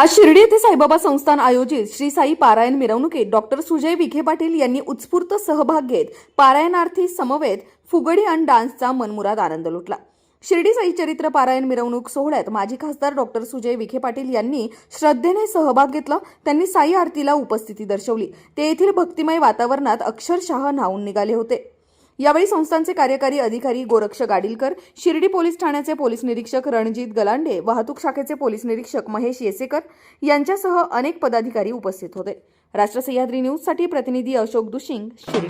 आज शिर्डी येथे साईबाबा संस्थान आयोजित श्री साई पारायण मिरवणुकीत डॉक्टर सुजय विखे पाटील यांनी उत्स्फूर्त सहभाग घेत पारायणार्थी समवेत फुगडी आणि डान्सचा मनमुराद आनंद लुटला. शिर्डी साई चरित्र पारायण मिरवणूक सोहळ्यात माजी खासदार डॉक्टर सुजय विखे पाटील यांनी श्रद्धेने सहभाग घेतला. त्यांनी साई आरतीला उपस्थिती दर्शवली. ते येथील भक्तिमय वातावरणात अक्षरशः न्हावून निघाले होते. यावेळी संस्थांचे कार्यकारी अधिकारी गोरक्ष गाडीलकर शिर्डी पोलीस ठाण्याचे पोलीस निरीक्षक रणजित गलांडे वाहतूक शाखेचे पोलीस निरीक्षक महेश येसेकर यांच्यासह अनेक पदाधिकारी उपस्थित होते. राष्ट्र सह्याद्री न्यूजसाठी प्रतिनिधी अशोक दुशिंग शिर्डी.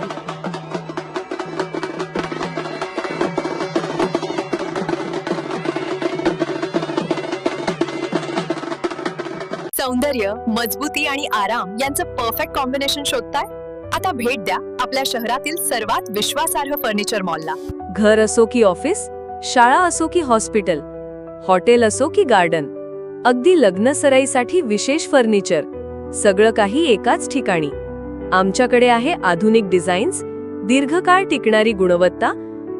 सौंदर्य मजबूती आणि आराम यांचं परफेक्ट कॉम्बिनेशन शोधताय? आता भेट द्या आपल्या शहरातील सर्वात विश्वासार्ह फर्निचर मॉलला घर असो की ऑफिस शाळा असो की हॉस्पिटल हॉटेल असो की गार्डन अगदी लग्न सराईसाठी विशेष फर्निचर सगळं काही एकाच ठिकाणी. आमच्याकडे आहे आधुनिक डिझाईन्स दीर्घकाळ टिकणारी गुणवत्ता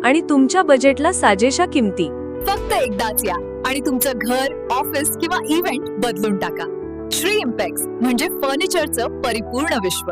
आणि तुमच्या बजेटला साजेशा किमती. फक्त एकदाच या आणि तुमचं घर ऑफिस किंवा इव्हेंट बदलून टाका. श्री इम्पॅक्स म्हणजे फर्निचरचं परिपूर्ण विश्व.